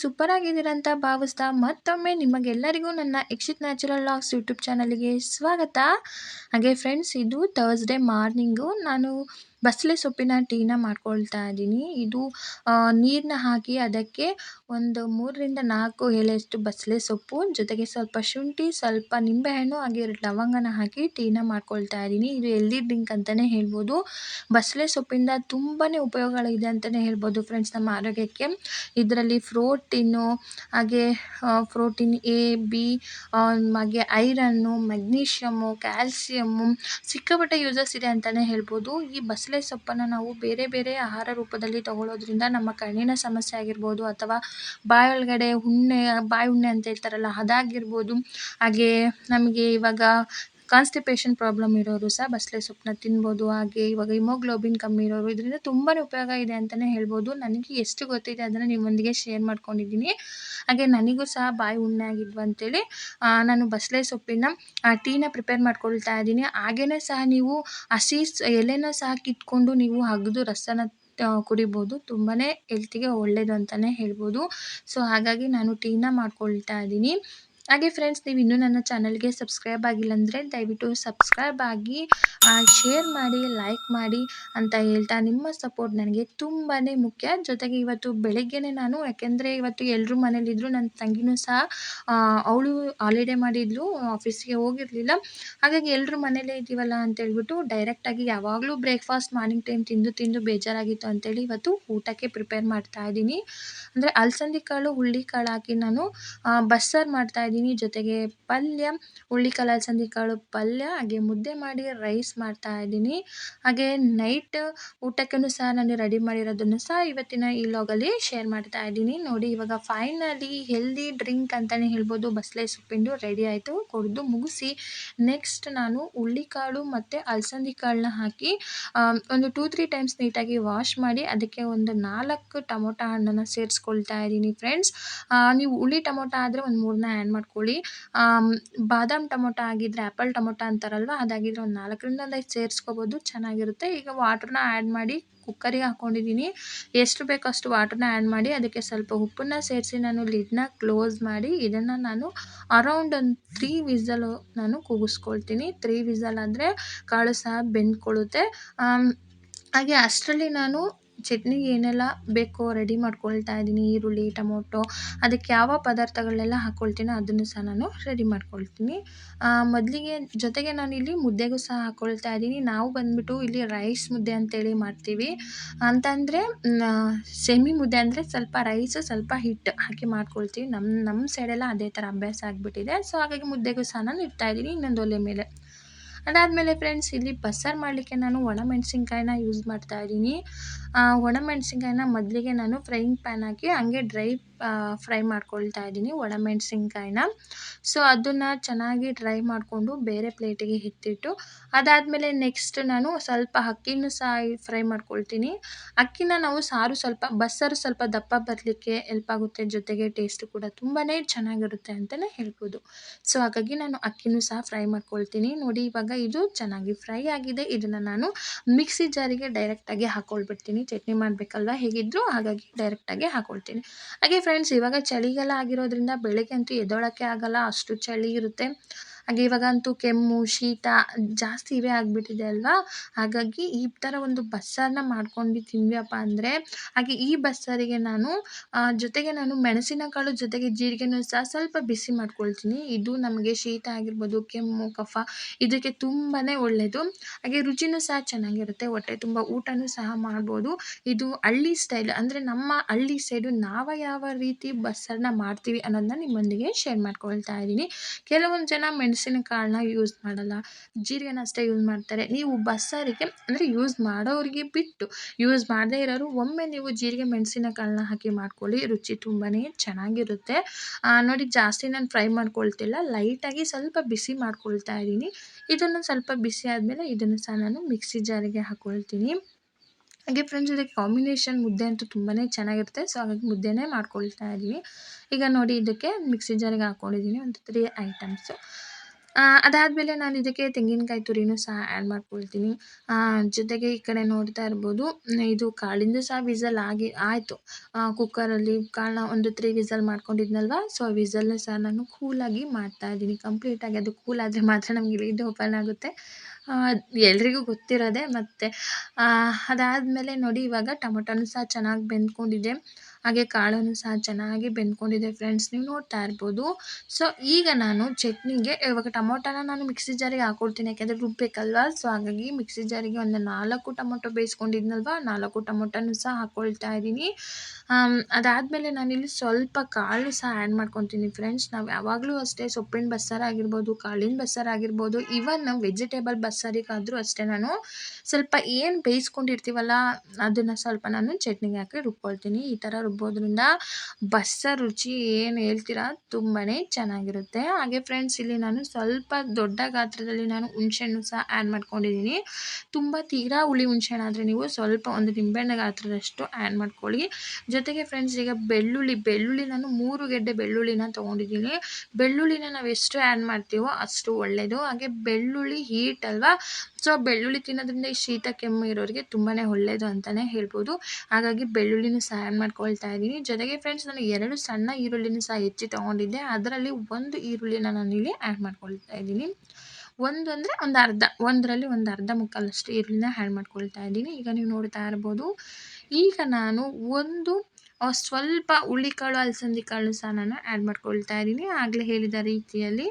Super ಆಗಿದ್ದೀರ ಅಂತ ಭಾವಿಸ್ತಾ ಮತ್ತೊಮ್ಮೆ ನಿಮಗೆಲ್ಲರಿಗೂ ನನ್ನ ಎಕ್ಷಿತ್ ನ್ಯಾಚುರಲ್ ಲಾಗ್ಸ್ ಯೂಟ್ಯೂಬ್ ಚಾನಲ್ಗೆ ಸ್ವಾಗತ. ಹಾಗೆ ಫ್ರೆಂಡ್ಸ್ ಇದು ಥರ್ಸ್ಡೇ ಮಾರ್ನಿಂಗು ನಾನು ಬಸಳೆ ಸೊಪ್ಪಿನ ಟೀನ ಮಾಡ್ಕೊಳ್ತಾ ಇದ್ದೀನಿ ಇದು ನೀರನ್ನ ಹಾಕಿ ಅದಕ್ಕೆ ಒಂದು ಮೂರರಿಂದ ನಾಲ್ಕು ಎಲೆಯಷ್ಟು ಬಸಳೆ ಸೊಪ್ಪು, ಜೊತೆಗೆ ಸ್ವಲ್ಪ ಶುಂಠಿ, ಸ್ವಲ್ಪ ನಿಂಬೆಹಣ್ಣು, ಹಾಗೆ ಎರಡು ಲವಂಗನ ಹಾಕಿ ಟೀನ ಮಾಡ್ಕೊಳ್ತಾ ಇದ್ದೀನಿ ಇದು ಎಲ್ದಿ ಡ್ರಿಂಕ್ ಅಂತಲೇ ಹೇಳ್ಬೋದು. ಬಸಳೆ ಸೊಪ್ಪಿಂದ ತುಂಬಾ ಉಪಯೋಗಗಳಿದೆ ಅಂತಲೇ ಹೇಳ್ಬೋದು ಫ್ರೆಂಡ್ಸ್ ನಮ್ಮ ಆರೋಗ್ಯಕ್ಕೆ. ಇದರಲ್ಲಿ ಫ್ರೋಟಿನ್ನು ಹಾಗೆ ಪ್ರೋಟೀನ್ ಎ, ಬಿ ಹಾಗೆ ಐರನ್ನು, ಮೆಗ್ನೀಷಿಯಮ್ಮು, ಕ್ಯಾಲ್ಸಿಯಮ್ಮು, ಸಿಕ್ಕಾಪಟ್ಟೆ ಯೂಸಸ್ ಇದೆ ಅಂತಲೇ ಹೇಳ್ಬೋದು. ಈ ಬಸಳೆ ಸೊಪ್ಪನ್ನು ನಾವು ಬೇರೆ ಬೇರೆ ಆಹಾರ ರೂಪದಲ್ಲಿ ತಗೊಳ್ಳೋದ್ರಿಂದ ನಮ್ಮ ಕಣ್ಣಿನ ಸಮಸ್ಯೆ ಆಗಿರ್ಬೋದು ಅಥವಾ ಬಾಯಿ ಒಳಗಡೆ ಹುಣ್ಣೆ ಬಾಯಿ ಹುಣ್ಣೆ ಅಂತ ಹೇಳ್ತಾರಲ್ಲ, ಅದಾಗಿರ್ಬೋದು. ಹಾಗೆ ನಮಗೆ ಇವಾಗ ಕಾನ್ಸ್ಟಿಪೇಷನ್ ಪ್ರಾಬ್ಲಮ್ ಇರೋರು ಸಹ ಬಸಳೆ ಸೊಪ್ಪನ್ನ ತಿನ್ಬೋದು, ಹಾಗೆ ಇವಾಗ ಹಿಮೋಗ್ಲೋಬಿನ್ ಕಮ್ಮಿ ಇರೋರು, ಇದರಿಂದ ತುಂಬಾ ಉಪಯೋಗ ಇದೆ ಅಂತಲೇ ಹೇಳ್ಬೋದು. ನನಗೆ ಎಷ್ಟು ಗೊತ್ತಿದೆ ಅದನ್ನು ನಿಮ್ಮೊಂದಿಗೆ ಶೇರ್ ಮಾಡ್ಕೊಂಡಿದ್ದೀನಿ. ಹಾಗೆ ನನಗೂ ಸಹ ಬಾಯಿ ಉಣ್ಣೆ ಆಗಿದ್ವು ಅಂತೇಳಿ ನಾನು ಬಸಳೆ ಸೊಪ್ಪಿನ ಟೀನ ಪ್ರಿಪೇರ್ ಮಾಡ್ಕೊಳ್ತಾ ಇದ್ದೀನಿ. ಹಾಗೆಯೇ ಸಹ ನೀವು ಹಸಿ ಎಲೆನ ಸಹ ಕಿತ್ಕೊಂಡು ನೀವು ಅಗ್ದು ರಸನ ಕುಡಿಬೋದು. ತುಂಬಾ ಹೆಲ್ತಿಗೆ ಒಳ್ಳೆಯದು ಅಂತಲೇ ಹೇಳ್ಬೋದು. ಸೊ ಹಾಗಾಗಿ ನಾನು ಟೀನ ಮಾಡ್ಕೊಳ್ತಾ ಇದ್ದೀನಿ. ಹಾಗೆ ಫ್ರೆಂಡ್ಸ್ ನೀವು ಇನ್ನೂ ನನ್ನ ಚಾನಲ್ಗೆ ಸಬ್ಸ್ಕ್ರೈಬ್ ಆಗಿಲ್ಲ ಅಂದರೆ ದಯವಿಟ್ಟು ಸಬ್ಸ್ಕ್ರೈಬ್ ಆಗಿ ಶೇರ್ ಮಾಡಿ ಲೈಕ್ ಮಾಡಿ ಅಂತ ಹೇಳ್ತಾ ನಿಮ್ಮ ಸಪೋರ್ಟ್ ನನಗೆ ತುಂಬಾ ಮುಖ್ಯ. ಜೊತೆಗೆ ಇವತ್ತು ಬೆಳಗ್ಗೆನೇ ನಾನು, ಯಾಕೆಂದರೆ ಇವತ್ತು ಎಲ್ಲರೂ ಮನೇಲಿದ್ದರು ನನ್ನ ತಂಗಿನೂ ಸಹ ಅವಳು ಹಾಲಿಡೇ ಮಾಡಿದ್ಲು ಆಫೀಸ್ಗೆ ಹೋಗಿರಲಿಲ್ಲ. ಹಾಗಾಗಿ ಎಲ್ಲರೂ ಮನೇಲೇ ಇದ್ದೀವಲ್ಲ ಅಂತೇಳ್ಬಿಟ್ಟು ಡೈರೆಕ್ಟಾಗಿ ಯಾವಾಗಲೂ ಬ್ರೇಕ್ಫಾಸ್ಟ್ ಮಾರ್ನಿಂಗ್ ಟೈಮ್ ತಿಂದು ತಿಂದು ಬೇಜಾರಾಗಿತ್ತು ಅಂತೇಳಿ ಇವತ್ತು ಊಟಕ್ಕೆ ಪ್ರಿಪೇರ್ ಮಾಡ್ತಾ ಇದ್ದೀನಿ. ಅಂದರೆ ಅಲಸಂದಿ ಕಾಳು ಹುಳ್ಳಿ ಕಾಳು ಹಾಕಿ ನಾನು ಬಸ್ಸಾರು ಮಾಡ್ತಾಯಿದ್ದೀನಿ ಜೊತೆಗೆ ಪಲ್ಯ ಹುಳ್ಳಿಕಾಳು ಅಲಸಂದಿ ಕಾಳು ಪಲ್ಯ, ಹಾಗೆ ಮುದ್ದೆ ಮಾಡಿ ರೈಸ್ ಮಾಡ್ತಾ ಇದ್ದೀನಿ. ಹಾಗೆ ನೈಟ್ ಊಟಕ್ಕೂ ಸಹ ನಾನು ರೆಡಿ ಮಾಡಿರೋದನ್ನು ಸಹ ಇವತ್ತಿನ ಈ ಲಾಗಲ್ಲಿ ಶೇರ್ ಮಾಡ್ತಾ ಇದ್ದೀನಿ. ನೋಡಿ, ಇವಾಗ ಫೈನಲಿ ಹೆಲ್ದಿ ಡ್ರಿಂಕ್ ಅಂತಲೇ ಹೇಳ್ಬೋದು. ಬಸಳೆ ಸೊಪ್ಪಿಂದು ರೆಡಿ ಆಯಿತು. ಕುಡಿದು ಮುಗಿಸಿ ನೆಕ್ಸ್ಟ್ ನಾನು ಹುಳ್ಳಿಕಾಳು ಮತ್ತು ಅಲಸಂದಿ ಕಾಳನ್ನ ಹಾಕಿ ಒಂದು ಟೂ ತ್ರೀ ಟೈಮ್ಸ್ ನೀಟಾಗಿ ವಾಶ್ ಮಾಡಿ ಅದಕ್ಕೆ ಒಂದು ನಾಲ್ಕು ಟೊಮೊಟೊ ಹಣ್ಣನ್ನು ಸೇರಿಸ್ಕೊಳ್ತಾ ಇದ್ದೀನಿ ಫ್ರೆಂಡ್ಸ್ ನೀವು ಹುಳಿ ಟೊಮೊಟೊ ಆದರೆ ಒಂದು ಮೂರನ್ನ ಆ್ಯಡ್ ಮಾಡ್ಕೊಳ್ಳಿ. ಬಾದಾಮ್ ಟೊಮೊಟೊ ಆಗಿದ್ದರೆ ಆ್ಯಪಲ್ ಟೊಮೊಟೊ ಅಂತಾರಲ್ವ? ಅದಾಗಿದ್ದರೆ ಒಂದು ನಾಲ್ಕರಿಂದ ಒಂದು ಐದು ಸೇರಿಸ್ಕೋಬೋದು. ಚೆನ್ನಾಗಿರುತ್ತೆ. ಈಗ ವಾಟ್ರನ್ನ ಆ್ಯಡ್ ಮಾಡಿ ಕುಕ್ಕರಿಗೆ ಹಾಕ್ಕೊಂಡಿದ್ದೀನಿ ಎಷ್ಟು ಬೇಕೋ ಅಷ್ಟು ವಾಟ್ರನ್ನ ಆ್ಯಡ್ ಮಾಡಿ ಅದಕ್ಕೆ ಸ್ವಲ್ಪ ಉಪ್ಪನ್ನ ಸೇರಿಸಿ ನಾನು ಲಿಡ್ನ ಕ್ಲೋಸ್ ಮಾಡಿ ಇದನ್ನು ನಾನು ಅರೌಂಡ್ ಒಂದು ತ್ರೀ ವಿಸಲು ನಾನು ಕೂಗಿಸ್ಕೊಳ್ತೀನಿ. ತ್ರೀ ವಿಸಲ್ ಆದರೆ ಕಾಳು ಸಹ ಬೆಂದ್ಕೊಳ್ಳುತ್ತೆ. ಹಾಗೆ ಅಷ್ಟರಲ್ಲಿ ನಾನು ಚಟ್ನಿಗೆ ಏನೆಲ್ಲ ಬೇಕೋ ರೆಡಿ ಮಾಡ್ಕೊಳ್ತಾ ಇದ್ದೀನಿ. ಈರುಳ್ಳಿ, ಟೊಮೊಟೊ, ಅದಕ್ಕೆ ಯಾವ ಪದಾರ್ಥಗಳನ್ನೆಲ್ಲ ಹಾಕ್ಕೊಳ್ತೀನೋ ಅದನ್ನು ಸಹ ನಾನು ರೆಡಿ ಮಾಡ್ಕೊಳ್ತೀನಿ. ಮೊದಲಿಗೆ ಜೊತೆಗೆ ನಾನಿಲ್ಲಿ ಮುದ್ದೆಗೂ ಸಹ ಹಾಕ್ಕೊಳ್ತಾ ಇದ್ದೀನಿ. ನಾವು ಬಂದುಬಿಟ್ಟು ಇಲ್ಲಿ ರೈಸ್ ಮುದ್ದೆ ಅಂತೇಳಿ ಮಾಡ್ತೀವಿ. ಅಂತಂದರೆ ಸೆಮಿ ಮುದ್ದೆ ಅಂದರೆ ಸ್ವಲ್ಪ ರೈಸು ಸ್ವಲ್ಪ ಹಿಟ್ಟು ಹಾಕಿ ಮಾಡ್ಕೊಳ್ತೀವಿ. ನಮ್ಮ ನಮ್ಮ ಸೈಡೆಲ್ಲ ಅದೇ ಥರ ಅಭ್ಯಾಸ ಆಗಿಬಿಟ್ಟಿದೆ. ಸೊ ಹಾಗಾಗಿ ಮುದ್ದೆಗೂ ಸಹ ನಾನು ಇಡ್ತಾಯಿದ್ದೀನಿ ಇನ್ನೊಂದು ಒಲೆ ಮೇಲೆ. ಅದಾದಮೇಲೆ ಫ್ರೆಂಡ್ಸ್ ಇಲ್ಲಿ ಬಸ್ಸಾರು ಮಾಡಲಿಕ್ಕೆ ನಾನು ಒಣಮೆಣ್ಸಿನ್ಕಾಯಿನ ಯೂಸ್ ಮಾಡ್ತಾ ಇದ್ದೀನಿ. ಒಣಮೆಣ್ಸಿನ್ಕಾಯಿನ ಮೊದಲಿಗೆ ನಾನು ಫ್ರೈಯಿಂಗ್ ಪ್ಯಾನ್ ಹಾಕಿ ಹಂಗೆ ಡ್ರೈ ಫ್ರೈ ಮಾಡ್ಕೊಳ್ತಾ ಇದ್ದೀನಿ ಒಣಮೆಣ್ಸಿನ್ಕಾಯಿನ ಸೊ ಅದನ್ನು ಚೆನ್ನಾಗಿ ಡ್ರೈ ಮಾಡಿಕೊಂಡು ಬೇರೆ ಪ್ಲೇಟಿಗೆ ಎತ್ತಿಟ್ಟು ಅದಾದಮೇಲೆ ನೆಕ್ಸ್ಟ್ ನಾನು ಸ್ವಲ್ಪ ಅಕ್ಕಿನೂ ಸಹ ಫ್ರೈ ಮಾಡ್ಕೊಳ್ತೀನಿ. ಅಕ್ಕಿನ ನಾವು ಸಾರು ಸ್ವಲ್ಪ, ಬಸ್ಸಾರು ಸ್ವಲ್ಪ ದಪ್ಪ ಬರಲಿಕ್ಕೆ ಹೆಲ್ಪ್ ಆಗುತ್ತೆ, ಜೊತೆಗೆ ಟೇಸ್ಟ್ ಕೂಡ ತುಂಬಾ ಚೆನ್ನಾಗಿರುತ್ತೆ ಅಂತಲೇ ಹೇಳ್ಬೋದು. ಸೊ ಹಾಗಾಗಿ ನಾನು ಅಕ್ಕಿನೂ ಸಹ ಫ್ರೈ ಮಾಡ್ಕೊಳ್ತೀನಿ. ನೋಡಿ, ಇವಾಗ ಇದು ಚೆನ್ನಾಗಿ ಫ್ರೈ ಆಗಿದೆ. ಇದನ್ನು ನಾನು ಮಿಕ್ಸಿ ಜಾರಿಗೆ ಡೈರೆಕ್ಟಾಗಿ ಹಾಕ್ಕೊಳ್ಬಿಡ್ತೀನಿ ಚಟ್ನಿ ಮಾಡಬೇಕಲ್ವ ಹೇಗಿದ್ದರೂ ಹಾಗಾಗಿ ಡೈರೆಕ್ಟಾಗಿ ಹಾಕ್ಕೊಳ್ತೀನಿ ಹಾಗೆ ಫ್ರೆಂಡ್ಸ್ ಇವಾಗ ಚಳಿಗಾಲ ಆಗಿರೋದ್ರಿಂದ ಬೆಳಗ್ಗೆ ಅಂತೂ ಎದ್ದೋಳೋಕ್ಕೆ ಆಗಲ್ಲ, ಅಷ್ಟು ಚಳಿ ಇರುತ್ತೆ. ಹಾಗೆ ಇವಾಗಂತೂ ಕೆಮ್ಮು, ಶೀತ ಜಾಸ್ತಿ ಇವೇ ಆಗಿಬಿಟ್ಟಿದೆ ಅಲ್ವಾ? ಹಾಗಾಗಿ ಈ ಥರ ಒಂದು ಬಸ್ಸಾರನ್ನ ಮಾಡ್ಕೊಂಡು ತಿಂದ್ವಿಯಪ್ಪ ಅಂದರೆ, ಹಾಗೆ ಈ ಬಸ್ಸಾರಿಗೆ ನಾನು ಜೊತೆಗೆ ನಾನು ಮೆಣಸಿನಕಾಳು ಜೊತೆಗೆ ಜೀರಿಗೆನೂ ಸಹ ಸ್ವಲ್ಪ ಬಿಸಿ ಮಾಡ್ಕೊಳ್ತೀನಿ. ಇದು ನಮಗೆ ಶೀತ ಆಗಿರ್ಬೋದು, ಕೆಮ್ಮು, ಕಫ, ಇದಕ್ಕೆ ತುಂಬಾ ಒಳ್ಳೆಯದು ಹಾಗೆ ರುಚಿನೂ ಸಹ ಚೆನ್ನಾಗಿರುತ್ತೆ, ಹೊಟ್ಟೆ ತುಂಬ ಊಟನೂ ಸಹ ಮಾಡ್ಬೋದು. ಇದು ಹಳ್ಳಿ ಸ್ಟೈಲ್ ಅಂದರೆ ನಮ್ಮ ಹಳ್ಳಿ ಸೈಡು ನಾವು ಯಾವ ರೀತಿ ಬಸ್ಸಾರನ್ನ ಮಾಡ್ತೀವಿ ಅನ್ನೋದನ್ನ ನಿಮ್ಮೊಂದಿಗೆ ಶೇರ್ ಮಾಡ್ಕೊಳ್ತಾ ಇದ್ದೀನಿ. ಕೆಲವೊಂದು ಜನ ಮೆಣಸಿನಕಾಳನ್ನ ಯೂಸ್ ಮಾಡಲ್ಲ. ಜೀರಿಗೆನ ಅಷ್ಟೇ ಯೂಸ್ ಮಾಡ್ತಾರೆ. ನೀವು ಬಸ್ಸಾರಿಗೆ, ಅಂದರೆ ಯೂಸ್ ಮಾಡೋರಿಗೆ ಬಿಟ್ಟು ಯೂಸ್ ಮಾಡದೇ ಇರೋರು ಒಮ್ಮೆ ನೀವು ಜೀರಿಗೆ ಮೆಣಸಿನಕಾಳನ್ನ ಹಾಕಿ ಮಾಡ್ಕೊಳ್ಳಿ. ರುಚಿ ತುಂಬಾ ಚೆನ್ನಾಗಿರುತ್ತೆ. ನೋಡಿ ಜಾಸ್ತಿ ನಾನು ಫ್ರೈ ಮಾಡ್ಕೊಳ್ತಿಲ್ಲ. ಲೈಟಾಗಿ ಸ್ವಲ್ಪ ಬಿಸಿ ಮಾಡ್ಕೊಳ್ತಾ ಇದ್ದೀನಿ. ಇದನ್ನು ಸ್ವಲ್ಪ ಬಿಸಿ ಆದಮೇಲೆ ಇದನ್ನು ಸಹ ನಾನು ಮಿಕ್ಸಿ ಜಾರಿಗೆ ಹಾಕ್ಕೊಳ್ತೀನಿ ಹಾಗೆ ಫ್ರೆಂಡ್ಸ್ ಇದಕ್ಕೆ ಕಾಂಬಿನೇಷನ್ ಮುದ್ದೆ ಅಂತೂ ತುಂಬಾ ಚೆನ್ನಾಗಿರುತ್ತೆ. ಸೊ ಹಾಗಾಗಿ ಮುದ್ದೆನೇ ಮಾಡ್ಕೊಳ್ತಾ ಇದ್ದೀನಿ. ಈಗ ನೋಡಿ ಇದಕ್ಕೆ ಮಿಕ್ಸಿ ಜಾರಿಗೆ ಹಾಕ್ಕೊಂಡಿದ್ದೀನಿ ಒಂದು ತ್ರೀ ಐಟಮ್ಸು ಅದಾದಮೇಲೆ ನಾನು ಇದಕ್ಕೆ ತೆಂಗಿನಕಾಯಿ ತುರಿನೂ ಸಹ ಆ್ಯಡ್ ಮಾಡ್ಕೊಳ್ತೀನಿ. ಜೊತೆಗೆ ಈ ಕಡೆ ನೋಡ್ತಾ ಇರ್ಬೋದು, ಇದು ಕಾಳಿಂದು ಸಹ ವಿಸಲ್ ಆಗಿ, ಆಯಿತು. ಕುಕ್ಕರಲ್ಲಿ ಕಾಳನ್ನ ಒಂದು ತ್ರೀ ವಿಸಲ್ ಮಾಡ್ಕೊಂಡಿದ್ನಲ್ವ? ಸೊ ವಿಸಲ್ನ ಸಹ ನಾನು ಕೂಲಾಗಿ ಮಾಡ್ತಾ ಇದ್ದೀನಿ. ಕಂಪ್ಲೀಟಾಗಿ ಅದು ಕೂಲ್ ಆದರೆ ಮಾತ್ರ ನಮಗೆ ಲೀಡ್ ಓಪನ್ ಆಗುತ್ತೆ. ಎಲ್ರಿಗೂ ಗೊತ್ತಿರೋದೆ ಮತ್ತು ಅದಾದಮೇಲೆ ನೋಡಿ ಇವಾಗ ಟೊಮೊಟೊನೂ ಸಹ ಚೆನ್ನಾಗಿ ಬೆಂದ್ಕೊಂಡಿದೆ. ಹಾಗೆ ಕಾಳನ್ನು ಸಹ ಚೆನ್ನಾಗಿ ಬೆಂದ್ಕೊಂಡಿದೆ ಫ್ರೆಂಡ್ಸ್ ನೀವು ನೋಡ್ತಾ ಇರ್ಬೋದು. ಸೊ ಈಗ ನಾನು ಚಟ್ನಿಗೆ, ಇವಾಗ ಟೊಮೊಟೊನ ನಾನು ಮಿಕ್ಸಿ ಜಾರಿಗೆ ಹಾಕೊಳ್ತೀನಿ ಯಾಕೆಂದರೆ ರುಬ್ಬೇಕಲ್ವ ಸೊ ಹಾಗಾಗಿ ಮಿಕ್ಸಿ ಜಾರಿಗೆ ಒಂದು ನಾಲ್ಕು ಟೊಮೊಟೊ ಬೇಯಿಸ್ಕೊಂಡಿದ್ನಲ್ವ? ನಾಲ್ಕು ಟೊಮೊಟೊನೂ ಸಹ ಹಾಕ್ಕೊಳ್ತಾ ಇದ್ದೀನಿ. ಅದಾದಮೇಲೆ ನಾನಿಲ್ಲಿ ಸ್ವಲ್ಪ ಕಾಳು ಸಹ ಆ್ಯಡ್ ಮಾಡ್ಕೊತೀನಿ ಫ್ರೆಂಡ್ಸ್ ನಾವು ಯಾವಾಗಲೂ ಅಷ್ಟೇ ಸೊಪ್ಪಿನ ಬಸ್ಸಾರು ಆಗಿರ್ಬೋದು, ಕಾಳಿನ ಬಸ್ಸಾರು ಆಗಿರ್ಬೋದು ನಾವು ವೆಜಿಟೇಬಲ್ ಬಸ್ಸಾರಿಗಾದರೂ ಅಷ್ಟೇ ನಾನು ಸ್ವಲ್ಪ ಏನು ಬೇಯಿಸ್ಕೊಂಡಿರ್ತೀವಲ್ಲ ಅದನ್ನು ಸ್ವಲ್ಪ ನಾನು ಚಟ್ನಿಗೆ ಹಾಕಿ ರುಬ್ಕೊಳ್ತೀನಿ. ಈ ಥರ ರುಬ್ಬೋದ್ರಿಂದ ಬಸ್ಸಾರು ರುಚಿ ಏನು ಹೇಳ್ತೀರಾ ತುಂಬಾ ಚೆನ್ನಾಗಿರುತ್ತೆ. ಹಾಗೆ ಫ್ರೆಂಡ್ಸ್ ಇಲ್ಲಿ ನಾನು ಸ್ವಲ್ಪ ದೊಡ್ಡ ಗಾತ್ರದಲ್ಲಿ ನಾನು ಹುಣಸೆಹಣ್ಣು ಸಹ ಆ್ಯಡ್ ಮಾಡ್ಕೊಂಡಿದ್ದೀನಿ. ತುಂಬ ತೀರಾ ಹುಳಿ ಹುಣಸೆಹಣ್ಣು ಆದರೆ ನೀವು ಸ್ವಲ್ಪ ಒಂದು ನಿಂಬೆಹಣ್ಣು ಗಾತ್ರದಷ್ಟು ಆ್ಯಡ್ ಮಾಡ್ಕೊಳ್ಳಿ. ಜೊತೆಗೆ ಫ್ರೆಂಡ್ಸ್ ಈಗ ಬೆಳ್ಳುಳ್ಳಿ ಬೆಳ್ಳುಳ್ಳಿ ನಾನು ಮೂರು ಗೆಡ್ಡೆ ಬೆಳ್ಳುಳ್ಳಿನ ತೊಗೊಂಡಿದ್ದೀನಿ. ಬೆಳ್ಳುಳ್ಳಿನ ನಾವು ಎಷ್ಟು ಆ್ಯಡ್ ಮಾಡ್ತೀವೋ ಅಷ್ಟು ಒಳ್ಳೆಯದು ಹಾಗೆ ಬೆಳ್ಳುಳ್ಳಿ ಹೀಟ್ ಅಲ್ವಾ? ಸೊ ಬೆಳ್ಳುಳ್ಳಿ ತಿನ್ನೋದ್ರಿಂದ ಈ ಶೀತ ಕೆಮ್ಮು ಇರೋರಿಗೆ ತುಂಬಾ ಒಳ್ಳೆಯದು ಅಂತಲೇ ಹೇಳ್ಬೋದು. ಹಾಗಾಗಿ ಬೆಳ್ಳುಳ್ಳಿನೂ ಸಹ ಆ್ಯಡ್ ಮಾಡ್ಕೊಳ್ತಾ ಇದ್ದೀನಿ. ಜೊತೆಗೆ ಫ್ರೆಂಡ್ಸ್ ನಾನು ಎರಡು ಸಣ್ಣ ಈರುಳ್ಳಿನೂ ಸಹ ಹೆಚ್ಚಿ ತೊಗೊಂಡಿದ್ದೆ. ಅದರಲ್ಲಿ ಒಂದು ಈರುಳ್ಳಿನ ಇಲ್ಲಿ ಆ್ಯಡ್ ಮಾಡ್ಕೊಳ್ತಾ ಇದ್ದೀನಿ. ಒಂದು ಅಂದರೆ ಒಂದು ಅರ್ಧ, ಒಂದರಲ್ಲಿ ಒಂದು ಅರ್ಧ ಮುಕ್ಕಾಲಷ್ಟು ಈರುಳ್ಳಿನ ಆ್ಯಡ್ ಮಾಡ್ಕೊಳ್ತಾ ಇದ್ದೀನಿ. ಈಗ ನೀವು ನೋಡ್ತಾ ಇರ್ಬೋದು. ಈಗ ನಾನು ಒಂದು ಸ್ವಲ್ಪ ಹುಳಿಕಾಳು ಅಲಸಂದಿ ಕಾಳು ಸಹ ನಾನು ಆ್ಯಡ್ ಮಾಡ್ಕೊಳ್ತಾ ಇದ್ದೀನಿ. ಆಗಲೇ ಹೇಳಿದ ರೀತಿಯಲ್ಲಿ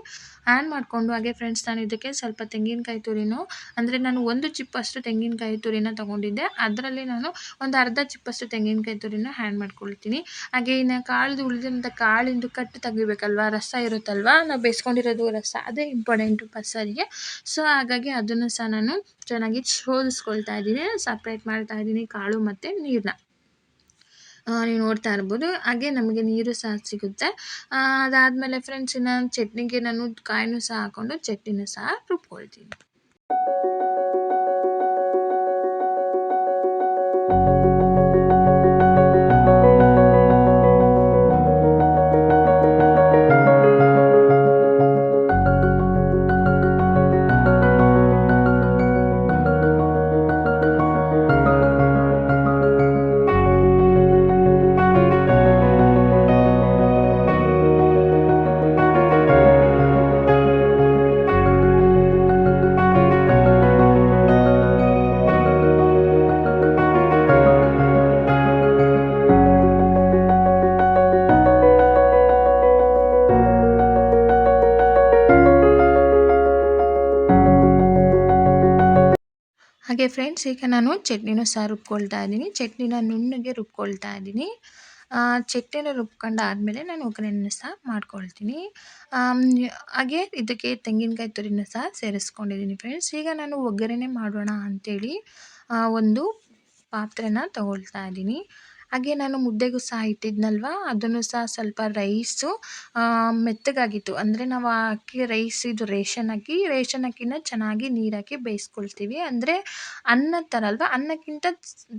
ಆ್ಯಡ್ ಮಾಡಿಕೊಂಡು ಹಾಗೆ ಫ್ರೆಂಡ್ಸ್ ನಾನು ಇದಕ್ಕೆ ಸ್ವಲ್ಪ ತೆಂಗಿನಕಾಯಿ ತುರಿನೂ, ಅಂದರೆ ನಾನು ಒಂದು ಚಿಪ್ಪಷ್ಟು ತೆಂಗಿನಕಾಯಿ ತುರಿನ ತೊಗೊಂಡಿದ್ದೆ. ಅದರಲ್ಲಿ ನಾನು ಒಂದು ಅರ್ಧ ಚಿಪ್ಪಷ್ಟು ತೆಂಗಿನಕಾಯಿ ತುರಿನ ಆ್ಯಡ್ ಮಾಡ್ಕೊಳ್ತೀನಿ. ಹಾಗೆ ಇನ್ನು ಕಾಳ್ದು ಉಳಿದಂಥ ಕಾಳಿಂದು ಕಟ್ಟು ತೆಗಿಬೇಕಲ್ವಾ, ರಸ ಇರುತ್ತಲ್ವ? ನಾವು ಬೇಯಿಸ್ಕೊಂಡಿರೋದು ರಸ, ಅದೇ ಇಂಪಾರ್ಟೆಂಟು ಬಸ್ಸರಿಗೆ. ಸೊ ಹಾಗಾಗಿ ಅದನ್ನು ಸಹ ನಾನು ಚೆನ್ನಾಗಿ ಶೋಧಿಸ್ಕೊಳ್ತಾ ಇದ್ದೀನಿ ಸಪ್ರೇಟ್ ಮಾಡ್ತಾ ಇದ್ದೀನಿ ಕಾಳು ಮತ್ತು ನೀರನ್ನ ನೀವು ನೋಡ್ತಾ ಇರ್ಬೋದು, ಹಾಗೆ ನಮಗೆ ನೀರು ಸಹ ಸಿಗುತ್ತೆ. ಅದಾದಮೇಲೆ ಫ್ರೆಂಡ್ಸ್ ಇನ್ನು ಚಟ್ನಿಗೆ ನಾನು ಕಾಯಿನೂ ಸಹ ಹಾಕ್ಕೊಂಡು ಚಟ್ನಿನೂ ಸಹ ರುಬ್ಕೊಳ್ತೀನಿ. ಹಾಗೆ ಫ್ರೆಂಡ್ಸ್, ಈಗ ನಾನು ಚಟ್ನಿನೂ ಸಹ ರುಬ್ಕೊಳ್ತಾ ಇದ್ದೀನಿ. ಚಟ್ನಿನ ನುಣ್ಣಗೆ ರುಬ್ಕೊಳ್ತಾ ಇದ್ದೀನಿ. ಚಟ್ನಿನ ರುಬ್ಕೊಂಡಾದಮೇಲೆ ನಾನು ಒಗ್ಗರಣೆನ ಸಹ ಮಾಡ್ಕೊಳ್ತೀನಿ. ಹಾಗೆ ಇದಕ್ಕೆ ತೆಂಗಿನಕಾಯಿ ತುರಿನ ಸಹ ಸೇರಿಸ್ಕೊಂಡಿದ್ದೀನಿ ಫ್ರೆಂಡ್ಸ್. ಈಗ ನಾನು ಒಗ್ಗರಣೆ ಮಾಡೋಣ ಅಂಥೇಳಿ ಒಂದು ಪಾತ್ರೆನ ತಗೊಳ್ತಾ ಇದ್ದೀನಿ. ಹಾಗೆ ನಾನು ಮುದ್ದೆಗೂ ಸಹ ಇಟ್ಟಿದ್ನಲ್ವ? ಅದನ್ನು ಸಹ ಸ್ವಲ್ಪ ರೈಸು ಮೆತ್ತಗಾಗಿತ್ತು. ಅಂದರೆ ನಾವು ಅಕ್ಕಿ ರೈಸ್ ರೇಷನ್ ಅಕ್ಕಿ ರೇಷನ್ ಅಕ್ಕಿನ ಚೆನ್ನಾಗಿ ನೀರು ಹಾಕಿ ಬೇಯಿಸ್ಕೊಳ್ತೀವಿ. ಅಂದರೆ ಅನ್ನದ ಥರ ಅಲ್ವಾ? ಅನ್ನಕ್ಕಿಂತ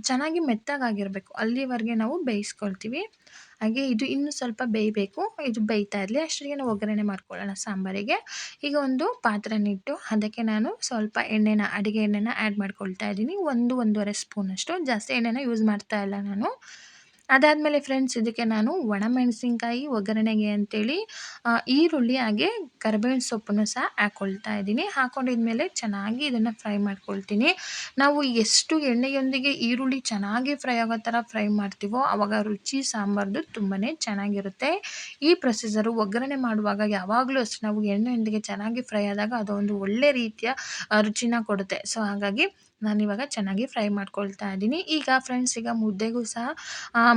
ಚೆನ್ನಾಗಿ ಮೆತ್ತಗಾಗಿರಬೇಕು. ಅಲ್ಲಿವರೆಗೆ ನಾವು ಬೇಯಿಸ್ಕೊಳ್ತೀವಿ. ಹಾಗೆ ಇದು ಇನ್ನೂ ಸ್ವಲ್ಪ ಬೇಯಬೇಕು. ಇದು ಬೇಯ್ತಾ ಇರಲಿ. ಅಷ್ಟರಿಗೆ ನಾವು ಒಗ್ಗರಣೆ ಮಾಡ್ಕೊಳ್ಳೋಣ ಸಾಂಬಾರಿಗೆ. ಈಗ ಒಂದು ಪಾತ್ರೆನಿಟ್ಟು ಅದಕ್ಕೆ ನಾನು ಸ್ವಲ್ಪ ಎಣ್ಣೆನ, ಅಡುಗೆ ಎಣ್ಣೆನ ಆ್ಯಡ್ ಮಾಡ್ಕೊಳ್ತಾ ಇದ್ದೀನಿ. ಒಂದು, ಒಂದೂವರೆ ಸ್ಪೂನಷ್ಟು ಜಾಸ್ತಿ ಎಣ್ಣೆನ ಯೂಸ್ ಮಾಡ್ತಾ ಇಲ್ಲ ನಾನು. ಅದಾದಮೇಲೆ ಫ್ರೆಂಡ್ಸ್ ಇದಕ್ಕೆ ನಾನು ಒಣಮೆಣಸಿನ್ಕಾಯಿ ಒಗ್ಗರಣೆಗೆ ಅಂತೇಳಿ ಈರುಳ್ಳಿ ಹಾಗೆ ಕರಿಬೇವಿನ ಸೊಪ್ಪನ್ನು ಸಹ ಹಾಕ್ಕೊಳ್ತಾ ಇದ್ದೀನಿ. ಹಾಕೊಂಡಿದ್ಮೇಲೆ ಚೆನ್ನಾಗಿ ಇದನ್ನು ಫ್ರೈ ಮಾಡ್ಕೊಳ್ತೀನಿ. ನಾವು ಎಷ್ಟು ಎಣ್ಣೆಯೊಂದಿಗೆ ಈರುಳ್ಳಿ ಚೆನ್ನಾಗಿ ಫ್ರೈ ಆಗೋ ಥರ ಫ್ರೈ ಮಾಡ್ತೀವೋ ಆವಾಗ ರುಚಿ, ಸಾಂಬಾರ್ದು ತುಂಬಾ ಚೆನ್ನಾಗಿರುತ್ತೆ. ಈ ಪ್ರೊಸೆಸರು ಒಗ್ಗರಣೆ ಮಾಡುವಾಗ ಯಾವಾಗಲೂ ಅಷ್ಟು, ನಾವು ಎಣ್ಣೆಯೊಂದಿಗೆ ಚೆನ್ನಾಗಿ ಫ್ರೈ ಆದಾಗ ಅದೊಂದು ಒಳ್ಳೆ ರೀತಿಯ ರುಚಿನ ಕೊಡುತ್ತೆ. ಸೊ ಹಾಗಾಗಿ ನಾನಿವಾಗ ಚೆನ್ನಾಗಿ ಫ್ರೈ ಮಾಡ್ಕೊಳ್ತಾ ಇದ್ದೀನಿ. ಈಗ ಫ್ರೆಂಡ್ಸ್ ಈಗ ಮುದ್ದೆಗೂ ಸಹ